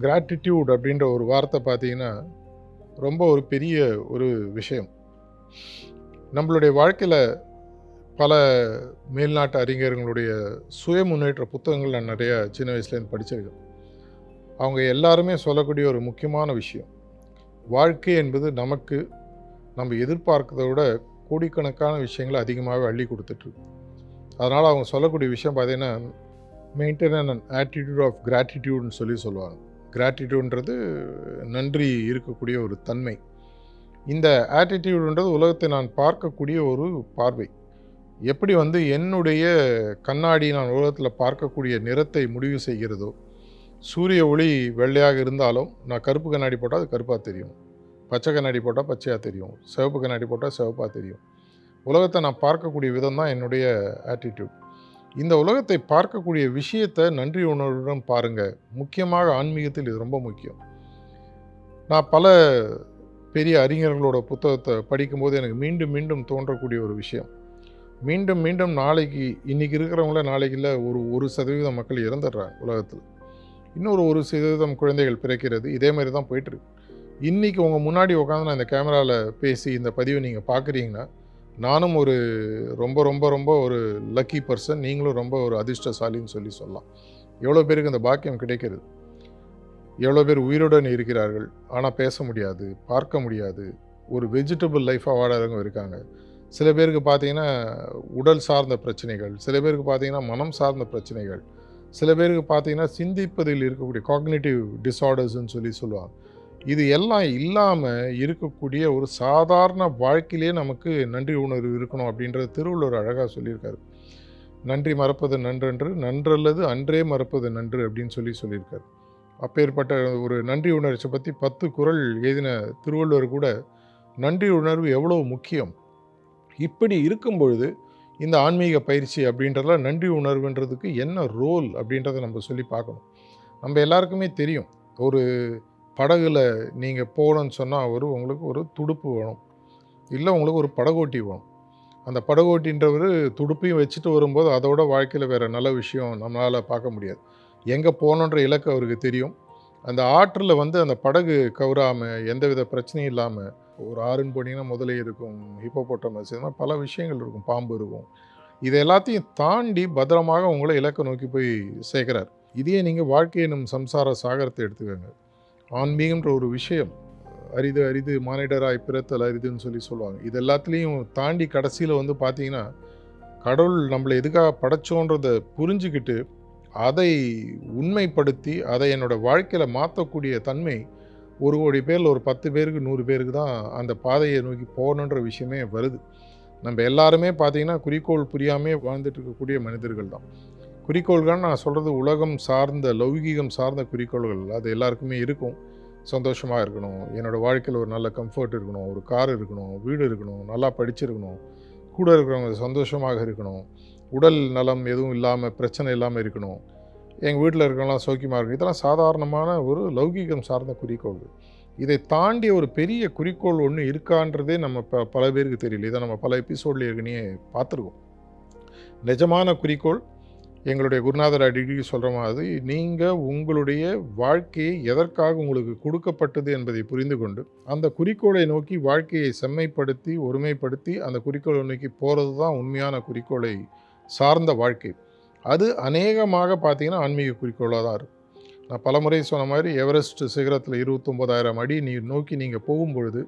Gratitude அப்படின்ற ஒரு வார்த்தை பார்த்தீங்கன்னா ரொம்ப ஒரு பெரிய ஒரு விஷயம். நம்மளுடைய வாழ்க்கையில் பல மேல்நாட்டு அறிஞர்களுடைய சுய முன்னேற்ற புத்தகங்கள் நான் நிறைய சின்ன வயசுலேருந்து படிச்சிருக்கேன். அவங்க எல்லாருமே சொல்லக்கூடிய ஒரு முக்கியமான விஷயம். வாழ்க்கை என்பது நமக்கு நம்ம எதிர்பார்க்கிறத விட கோடிக்கணக்கான விஷயங்களை அதிகமாகவே அள்ளி கொடுத்துட்ருக்கு அதனால் அவங்க சொல்லக்கூடிய விஷயம் பார்த்தீங்கன்னா மெயின்டைன் அண்ட் ஆட்டிடியூட் ஆஃப் கிராட்டிடியூட்னு சொல்லி சொல்லுவாங்க. கிராட்டிடியூட்ன்றது நன்றி இருக்கக்கூடிய ஒரு தன்மை. இந்த ஆட்டிடியூடுன்றது உலகத்தை நான் பார்க்கக்கூடிய ஒரு பார்வை. எப்படி வந்து என்னுடைய கண்ணாடி நான் உலகத்தில் பார்க்கக்கூடிய நிறத்தை முடிவு செய்கிறதோ சூரிய ஒளி வெள்ளையாக இருந்தாலும் நான் கருப்பு கண்ணாடி போட்டால் அது கருப்பாக தெரியும். பச்சை கண்ணாடி போட்டால் பச்சையாக தெரியும். சிவப்பு கண்ணாடி போட்டால் சிவப்பாக தெரியும். உலகத்தை நான் பார்க்கக்கூடிய விதம் தான் என்னுடைய ஆட்டிடியூட் இந்த உலகத்தை பார்க்கக்கூடிய விஷயத்தை நன்றி உணர்வுடன் பாருங்கள் முக்கியமாக ஆன்மீகத்தில் இது ரொம்ப முக்கியம். நான் பல பெரிய அறிஞர்களோட புத்தகத்தை படிக்கும்போது எனக்கு மீண்டும் மீண்டும் தோன்றக்கூடிய ஒரு விஷயம். மீண்டும் மீண்டும் நாளைக்கு இன்றைக்கி இருக்கிறவங்கள நாளைக்கு இல்லை ஒரு ஒரு சதவீதம் மக்கள் இறந்துடுறாங்க உலகத்தில். இன்னொரு ஒரு சதவீதம் குழந்தைகள் பிறக்கிறது இதே மாதிரி தான் போயிட்டுருக்கு இன்றைக்கி உங்கள் முன்னாடி உட்காந்து நான் இந்த கேமராவில் பேசி இந்த பதிவை நீங்கள் பார்க்குறீங்கன்னா நானும் ஒரு ரொம்ப ரொம்ப ரொம்ப ஒரு லக்கி பர்சன் நீங்களும் ரொம்ப ஒரு அதிர்ஷ்டசாலின்னு சொல்லி சொல்லலாம். எவ்வளோ பேருக்கு இந்த பாக்கியம் கிடைக்கிறது? எவ்வளோ பேர் உயிருடன் இருக்கிறார்கள்? ஆனால் பேச முடியாது பார்க்க முடியாது. ஒரு வெஜிடபிள் லைஃபாக வாழறவங்க இருக்காங்க. சில பேருக்கு பார்த்தீங்கன்னா உடல் சார்ந்த பிரச்சனைகள் சில பேருக்கு பார்த்தீங்கன்னா மனம் சார்ந்த பிரச்சனைகள் சில பேருக்கு பார்த்தீங்கன்னா சிந்திப்பதில் இருக்கக்கூடிய காக்னேட்டிவ் டிஸார்டர்ஸ்ன்னு சொல்லி சொல்லுவாங்க. இது எல்லாம் இல்லாமல் இருக்கக்கூடிய ஒரு சாதாரண வாழ்க்கையிலே நமக்கு நன்றி உணர்வு இருக்கணும் அப்படின்றது திருவள்ளுவர் அழகாக சொல்லியிருக்காரு. நன்றி மறப்பது நன்றன்று நன்றல்லது அன்றே மறப்பது நன்று அப்படின்னு சொல்லி சொல்லியிருக்காரு. அப்பேற்பட்ட ஒரு நன்றி உணர்ச்சியை பற்றி பத்து குரல் எழுதின திருவள்ளுவர் கூட நன்றி உணர்வு எவ்வளோ முக்கியம்? இப்படி இருக்கும் பொழுது இந்த ஆன்மீக பயிற்சி அப்படின்றதுல நன்றி உணர்வுன்றதுக்கு என்ன ரோல் அப்படின்றத நம்ம சொல்லி பார்க்கணும். நம்ம எல்லாருக்குமே தெரியும். ஒரு படகுல நீங்கள் போகணும்னு சொன்னால் அவர் உங்களுக்கு ஒரு துடுப்பு வேணும். இல்லை உங்களுக்கு ஒரு படகோட்டி வேணும். அந்த படகோட்டின்றவர் துடுப்பையும் வச்சுட்டு வரும்போது அதோட வாழ்க்கையில் வேறு நல்ல விஷயம் நம்மளால் பார்க்க முடியாது. எங்கே போகணுன்ற இலக்கு அவருக்கு தெரியும். அந்த ஆற்றில் வந்து அந்த படகு கவுராமல் எந்தவித பிரச்சனையும் இல்லாமல் ஒரு ஆறுன்னு போனீங்கன்னா முதலே இருக்கும் ஹிப்போபோட்டமஸ் இது மாதிரி பல விஷயங்கள் இருக்கும் பாம்பு இருக்கும். இது எல்லாத்தையும் தாண்டி பத்திரமாக உங்களை இலக்கை நோக்கி போய் சேர்க்குறார். இதையே நீங்கள் வாழ்க்கை எனும் சம்சார சாகரத்தை எடுத்துக்கோங்க. ஆன்மீகம்ன்ற ஒரு விஷயம். அரிது அரிது மானிடராய் பிறத்தல் அரிதுன்னு சொல்லி சொல்லுவாங்க. இது எல்லாத்துலேயும் தாண்டி கடைசியில் வந்து பார்த்தீங்கன்னா கடவுள் நம்மளை எதுக்காக படைச்சோன்றதை புரிஞ்சுக்கிட்டு அதை உண்மைப்படுத்தி அதை என்னோடய வாழ்க்கையில் மாற்றக்கூடிய தன்மை ஒரு கோடி பேரில் ஒரு பத்து பேருக்கு நூறு பேருக்கு தான் அந்த பாதையை நோக்கி போகணுன்ற விஷயமே வருது. நம்ம எல்லாருமே பார்த்தீங்கன்னா குறிக்கோள் புரியாமே வாழ்ந்துட்டு இருக்கக்கூடிய மனிதர்கள் தான். குறிக்கோள்கள் நான் சொல்கிறது உலகம் சார்ந்த லௌகீகம் சார்ந்த குறிக்கோள்கள் அது எல்லாருக்குமே இருக்கும். சந்தோஷமாக இருக்கணும். என்னோடய வாழ்க்கையில் ஒரு நல்ல கம்ஃபர்ட் இருக்கணும். ஒரு கார் இருக்கணும். வீடு இருக்கணும். நல்லா படிச்சிருக்கணும். கூட இருக்கிறவங்க சந்தோஷமாக இருக்கணும். உடல் நலம் எதுவும் இல்லாமல் பிரச்சனை இல்லாமல் இருக்கணும். எங்கள் வீட்டில் இருக்கிறவங்களாம் சௌக்கியமாக இருக்கணும். இதெல்லாம் சாதாரணமான ஒரு லௌகீகம் சார்ந்த குறிக்கோள்கள். இதை தாண்டி ஒரு பெரிய குறிக்கோள் ஒன்று இருக்கான்றதே நம்ம ப பல பேருக்கு தெரியல. இதை நம்ம பல எபிசோட்லேயே ஏற்கனவே பார்த்துருக்கோம். நிஜமான குறிக்கோள் எங்களுடைய குருநாதர் அடிக்கடி சொல்கிற மாதிரி நீங்கள் உங்களுடைய வாழ்க்கையை எதற்காக உங்களுக்கு கொடுக்கப்பட்டது என்பதை புரிந்து கொண்டு அந்த குறிக்கோளை நோக்கி வாழ்க்கையை செம்மைப்படுத்தி ஒருமைப்படுத்தி அந்த குறிக்கோளை நோக்கி போகிறது தான் உண்மையான குறிக்கோளை சார்ந்த வாழ்க்கை. அது அநேகமாக பார்த்தீங்கன்னா ஆன்மீக குறிக்கோளாக தான் இருக்கும். நான் பலமுறை சொன்ன மாதிரி எவரெஸ்ட் சிகரத்தில் இருபத்தொம்போதாயிரம் அடி நீ நோக்கி நீங்கள் போகும்பொழுது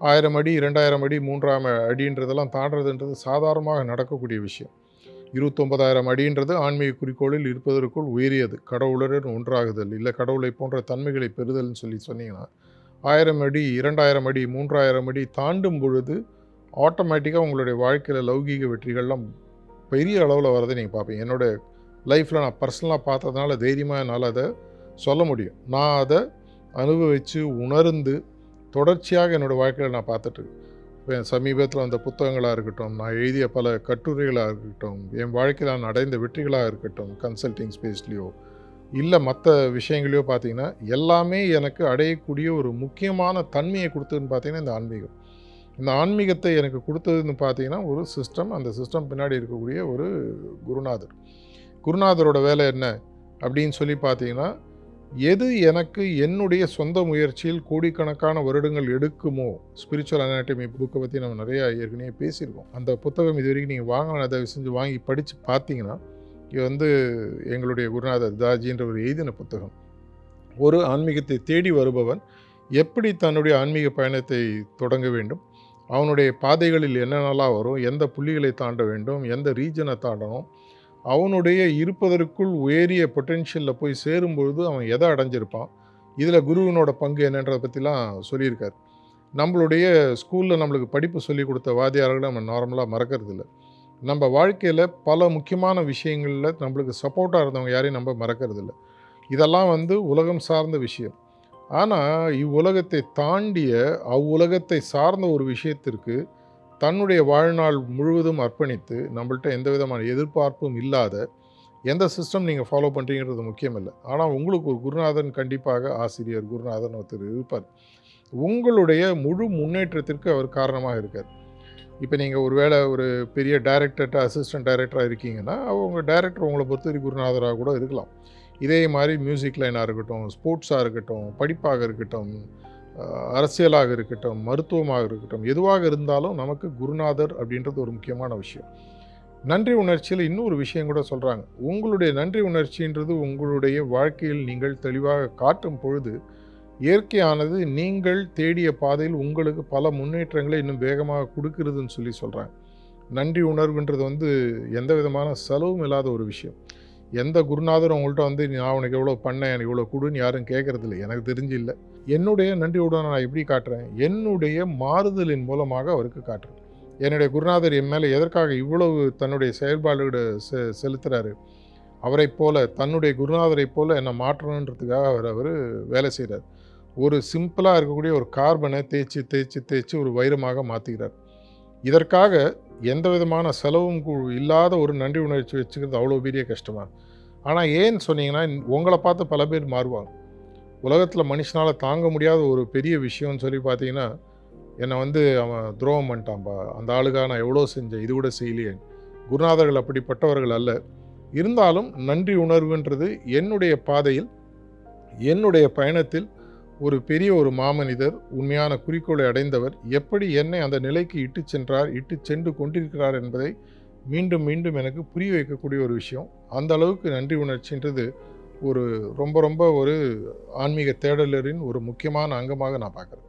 ஆயிரம் அடி இரண்டாயிரம் அடி மூன்றாம் அடின்றதெல்லாம் தாண்டதுன்றது சாதாரணமாக நடக்கக்கூடிய விஷயம். இருபத்தொன்பதாயிரம் அடின்றது ஆன்மீக குறிக்கோளில் இருப்பதற்குள் உயரியது. கடவுளுடன் ஒன்றாகுதல். இல்லை கடவுளை போன்ற தன்மைகளை பெறுதல்னு சொல்லி சொன்னீங்கன்னா ஆயிரம் அடி இரண்டாயிரம் அடி மூன்றாயிரம் அடி தாண்டும் பொழுது ஆட்டோமேட்டிக்காக உங்களுடைய வாழ்க்கையில் லௌகீக வெற்றிகள்லாம் பெரிய அளவில் வரதை நீங்கள் பார்ப்பீங்க. என்னோடய லைஃப்பில் நான் பர்சனலாக பார்த்ததுனால தைரியமாக என்னால் அதை சொல்ல முடியும். நான் அதை அனுபவித்து உணர்ந்து தொடர்ச்சியாக என்னோடய வாழ்க்கையில் நான் பார்த்துட்ருக்கேன் இப்போ சமீபத்தில் வந்த புத்தகங்களாக இருக்கட்டும் நான் எழுதிய பல கட்டுரைகளாக இருக்கட்டும் என் வாழ்க்கையில் நான் அடைந்த வெற்றிகளாக இருக்கட்டும் கன்சல்டிங் ஸ்பேஸ்லேயோ இல்லை மற்ற விஷயங்களையோ பார்த்தீங்கன்னா எல்லாமே எனக்கு அடையக்கூடிய ஒரு முக்கியமான தன்மையை கொடுத்ததுன்னு பார்த்தீங்கன்னா இந்த ஆன்மீகம். இந்த ஆன்மீகத்தை எனக்கு கொடுத்ததுன்னு பார்த்தீங்கன்னா ஒரு சிஸ்டம் அந்த சிஸ்டம் பின்னாடி இருக்கக்கூடிய ஒரு குருநாதர். குருநாதரோட வேலை என்ன? அப்படின்னு சொல்லி பார்த்தீங்கன்னா எது எனக்கு என்னுடைய சொந்த முயற்சியில் கோடிக்கணக்கான வருடங்கள் எடுக்குமோ? ஸ்பிரிச்சுவல் அனாட்டமி புக்கை பற்றி நம்ம நிறைய ஏற்கனவே பேசியிருக்கோம். அந்த புத்தகம் இது வரைக்கும் நீங்கள் வாங்கின தயவு செஞ்சு வாங்கி படித்து பார்த்தீங்கன்னா இது வந்து எங்களுடைய குருநாதர் தாஜின்ற ஒரு எழுதின புத்தகம். ஒரு ஆன்மீகத்தை தேடி வருபவன் எப்படி தன்னுடைய ஆன்மீக பயணத்தை தொடங்க வேண்டும்? அவனுடைய பாதைகளில் என்னென்னலாம் வரும்? எந்த புள்ளிகளை தாண்ட வேண்டும்? எந்த ரீஜனை தாண்டணும்? அவனுடைய இருப்பதற்குள் உயரிய பொட்டென்ஷியலில் போய் சேரும்பொழுது அவன் எதை அடைஞ்சிருப்பான்? இதில் குருவினோட பங்கு என்னன்றதை பற்றிலாம் சொல்லியிருக்கார். நம்மளுடைய ஸ்கூலில் நம்மளுக்கு படிப்பு சொல்லி கொடுத்த வாத்தியார்களை நம்ம நார்மலாக மறக்கிறது இல்லை நம்ம வாழ்க்கையில் பல முக்கியமான விஷயங்களில் நம்மளுக்கு சப்போர்ட்டாக இருந்தவங்க யாரையும் நம்ம மறக்கிறது இல்லை இதெல்லாம் வந்து உலகம் சார்ந்த விஷயம். ஆனால் இவ்வுலகத்தை தாண்டிய அவ்வுலகத்தை சார்ந்த ஒரு விஷயத்திற்கு தன்னுடைய வாழ்நாள் முழுவதும் அர்ப்பணித்து நம்மள்ட்ட எந்த விதமான எதிர்பார்ப்பும் இல்லாத எந்த சிஸ்டம் நீங்கள் ஃபாலோ பண்ணுறீங்கிறது முக்கியம் இல்லை ஆனால் உங்களுக்கு ஒரு குருநாதன் கண்டிப்பாக ஆசிரியர் குருநாதன் ஒருத்தர் இருப்பார். உங்களுடைய முழு முன்னேற்றத்திற்கு அவர் காரணமாக இருக்கார். இப்போ நீங்கள் ஒரு வேளை ஒரு பெரிய டைரக்டர்கிட்ட அசிஸ்டன்ட் டைரக்டராக இருக்கீங்கன்னா அவங்க டைரக்டர் உங்களை பொறுத்த வரைக்கும் குருநாதராக கூட இருக்கலாம். இதே மாதிரி மியூசிக் லைனாக இருக்கட்டும் ஸ்போர்ட்ஸாக இருக்கட்டும் படிப்பாக இருக்கட்டும் அரசியலாக இருக்கட்டும் மருத்துவமாக இருக்கட்டும் எதுவாக இருந்தாலும் நமக்கு குருநாதர் அப்படின்றது ஒரு முக்கியமான விஷயம். நன்றி உணர்ச்சியில் இன்னொரு விஷயம் கூட சொல்கிறாங்க உங்களுடைய நன்றி உணர்ச்சின்றது உங்களுடைய வாழ்க்கையில் நீங்கள் தெளிவாக காட்டும் பொழுது இயற்கையானது நீங்கள் தேடிய பாதையில் உங்களுக்கு பல முன்னேற்றங்களை இன்னும் வேகமாக கொடுக்கிறதுன்னு சொல்லி சொல்கிறாங்க நன்றி உணர்வுன்றது வந்து எந்த விதமான செலவும் இல்லாத ஒரு விஷயம். எந்த குருநாதரும் உங்கள்கிட்ட வந்து நான் உனக்கு எவ்வளோ பண்ணேன் எனக்கு இவ்வளோ கொடுன்னு யாரும் கேட்குறதில்ல எனக்கு தெரிஞ்சு இல்லை. என்னுடைய நன்றி உடன் நான் எப்படி காட்டுறேன். என்னுடைய மாறுதலின் மூலமாக அவருக்கு காட்டுறேன். என்னுடைய குருநாதர் என் மேலே எதற்காக இவ்வளவு தன்னுடைய செயல்பாடுகளை செ செலுத்துகிறாரு அவரைப் போல தன்னுடைய குருநாதரைப் போல என்னை மாற்றணுன்றதுக்காக அவர் அவர் வேலை செய்கிறார் ஒரு சிம்பிளாக இருக்கக்கூடிய ஒரு கார்பனை தேய்ச்சி தேய்ச்சி தேய்ச்சி ஒரு வைரமாக மாற்றுகிறார் இதற்காக எந்த விதமான செலவும் இல்லாத ஒரு நன்றி உணர்ச்சி வச்சுக்கிறது அவ்வளோ பெரிய கஷ்டமா? ஆனால் ஏன்னு சொன்னீங்கன்னா உங்களை பார்த்து பல பேர் மாறுவாங்க. உலகத்தில் மனுஷனால் தாங்க முடியாத ஒரு பெரிய விஷயம்னு சொல்லி பார்த்தீங்கன்னா என்னை வந்து அவன் துரோகம் பண்ணிட்டான்பா அந்த ஆளுக்காக நான் எவ்வளோ செஞ்சேன்? இது கூட செய்யலையே. குருநாதர்கள் அப்படிப்பட்டவர்கள் அல்ல. இருந்தாலும் நன்றி உணர்வுன்றது என்னுடைய பாதையில் என்னுடைய பயணத்தில் ஒரு பெரிய ஒரு மாமனிதர் உண்மையான குறிக்கோளை அடைந்தவர் எப்படி என்னை அந்த நிலைக்கு இட்டு சென்றார் இட்டு சென்று கொண்டிருக்கிறார் என்பதை மீண்டும் மீண்டும் எனக்கு புரிய வைக்கக்கூடிய ஒரு விஷயம். அந்த அளவுக்கு நன்றி உணர்ச்சின்றது ஒரு ரொம்ப ரொம்ப ஒரு ஆன்மீக தேடலரின் ஒரு முக்கியமான அங்கமாக நான் பார்க்குறேன்.